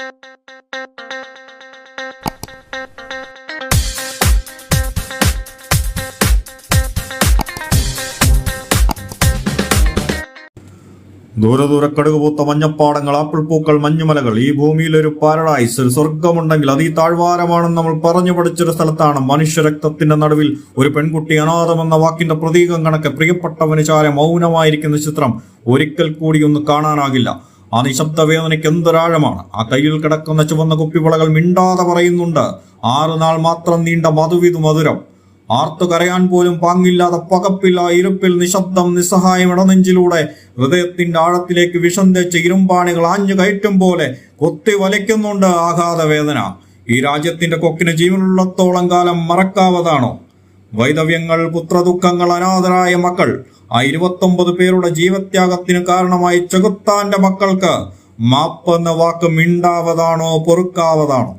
ദൂരെ ദൂരെ കടുകുപൂത്ത മഞ്ഞപ്പാടങ്ങൾ ആപ്പിൾ പൂക്കൾ മഞ്ഞുമലകൾ. ഈ ഭൂമിയിൽ ഒരു പാരഡൈസ് ഒരു സ്വർഗമുണ്ടെങ്കിൽ അത് ഈ താഴ്വാരമാണെന്ന് നമ്മൾ പറഞ്ഞു പഠിച്ചൊരു സ്ഥലത്താണ്. മനുഷ്യരക്തത്തിന്റെ നടുവിൽ ഒരു പെൺകുട്ടി അനാഥമെന്ന വാക്കിന്റെ പ്രതീകം കണക്ക് പ്രിയപ്പെട്ടവന് ചാരെ മൗനമായിരിക്കുന്ന ചിത്രം ഒരിക്കൽ കൂടി ഒന്ന് കാണാനാകില്ല. ആ നിശബ്ദ വേദനയ്ക്ക് എന്തൊരാഴമാണ്. ആ കയ്യിൽ കിടക്കുന്ന ചുവന്ന കുപ്പിവളകൾ മിണ്ടാതെ പറയുന്നുണ്ട്. ആറു നാൾ മാത്രം നീണ്ട മധുവിധു മധുരം. ആർത്തു കരയാൻ പോലും പാങ്ങില്ലാതെ പകപ്പില്ല ഇരുപ്പിൽ നിശബ്ദം നിസ്സഹായം ഇടനെഞ്ചിലൂടെ ഹൃദയത്തിന്റെ ആഴത്തിലേക്ക് വിഷം തേച്ച് ഇരുമ്പാണികൾ ആഞ്ഞു കയറ്റും പോലെ കൊത്തി വലിക്കുന്നുണ്ട് ആഘാത വേദന ഈ രാജ്യത്തിന്റെ കൊക്കിന് ജീവനുള്ളത്തോളം കാലം മറക്കാവതാണോ? വൈദവ്യങ്ങൾ പുത്രദുഃഖങ്ങൾ അനാഥരായ മക്കൾ ആ ഇരുപത്തൊമ്പത് പേരുടെ ജീവത്യാഗത്തിന് കാരണമായി ചെകുത്താന്റെ മക്കൾക്ക് മാപ്പ് എന്ന വാക്ക് മിണ്ടാവതാണോ പൊറുക്കാവതാണോ?